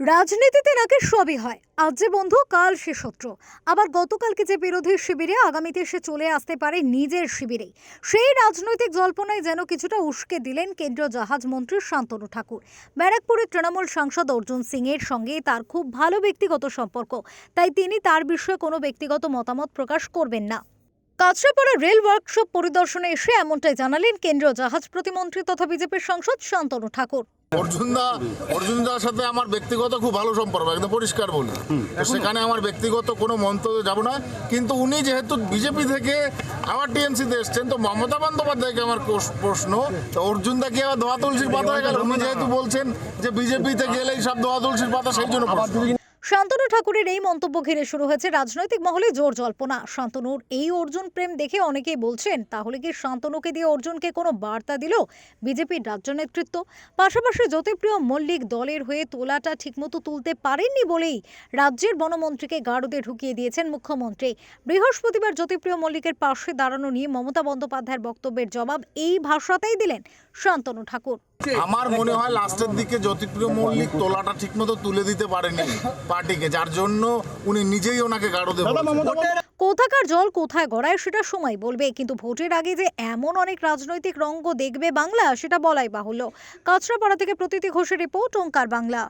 রাজনীতিতে নাকি সবই হয়। আজ যে বন্ধু, কাল সে শত্রু। আবার গতকালকে যে বিরোধী শিবিরে আগামীতে সে চলে আসতে পারে নিজের শিবিরেই। সেই রাজনৈতিক জল্পনায় যেন কিছুটা উস্কে দিলেন কেন্দ্রীয় জাহাজ মন্ত্রী শান্তনু ঠাকুর। ব্যারাকপুরের তৃণমূল সাংসদ অর্জুন সিং এর সঙ্গে তার খুব ভালো ব্যক্তিগত সম্পর্ক। তাই তিনি তার বিষয়ে কোনো ব্যক্তিগত মতামত প্রকাশ করবেন না। কাছড়াপাড়া রেল ওয়ার্কশপ পরিদর্শনে এসে এমনটাই জানালেন কেন্দ্রীয় জাহাজ প্রতিমন্ত্রী তথা বিজেপির সাংসদ শান্তনু ঠাকুর। অর্জুনদা অর্জুনদার সাথে আমার ব্যক্তিগত খুব ভালো সম্পর্ক একদম পরিষ্কার বলি। সেখানে আমার ব্যক্তিগত কোনো মন্তব্য যাব না। কিন্তু উনি যেহেতু বিজেপি থেকে আবার টিএমসিতে এসছেন তো মমতা বন্দ্যোপাধ্যায়কে আমার প্রশ্ন তো অর্জুনদা কি আবার ধোয়া তুলসীর পাতা হয়ে গেল? উনি যেহেতু বলছেন যে বিজেপিতে গেলেই সব ধোয়া তুলসীর পাতা সেই জন্য। শান্তনু ঠাকুরের এই মন্তব্য ঘিরে শুরু হয়েছে রাজনৈতিক মহলে জোর জল্পনা। শান্তনুর এই অর্জুন প্রেম দেখে অনেকেই বলছেন, তাহলে কি শান্তনুকে দিয়ে অর্জুনকে কোনো বার্তা দিল? বিজেপির রাজ্য নেতৃত্ব। পাশাপাশি জ্যোতিপ্রিয় মল্লিক দলের হয়ে তোলাটা ঠিকমতো তুলতে পারেননি বলেই রাজ্যের বনমন্ত্রীকে গাড়ুতে ঢুকিয়ে দিয়েছেন মুখ্যমন্ত্রী। বৃহস্পতিবার জ্যোতিপ্রিয় মল্লিকের পাশে দাঁড়ানো নিয়ে মমতা বন্দ্যোপাধ্যায়ের বক্তব্যের জবাব এই ভাষাতেই দিলেন শান্তনু ঠাকুর। আমার মনে হয় লাস্টের দিকে জ্যোতিপ্রিয় মল্লিক তোলাটা ঠিকমতো তুলে দিতে পারেনি পার্টিকে যার জন্য উনি নিজেই ওনাকে গাড়ো দেবেন কোথাকার জল কোথায় গড়ায় সেটা সময় বলবে কিন্তু ভোটের আগে যে এমন অনেক রাজনৈতিক রঙ্গ দেখবে বাংলা সেটা বলাই বাহুল্য। কাছড়াপাড়া থেকে প্রতীতি ঘোষের রিপোর্ট ওঙ্কার বাংলা।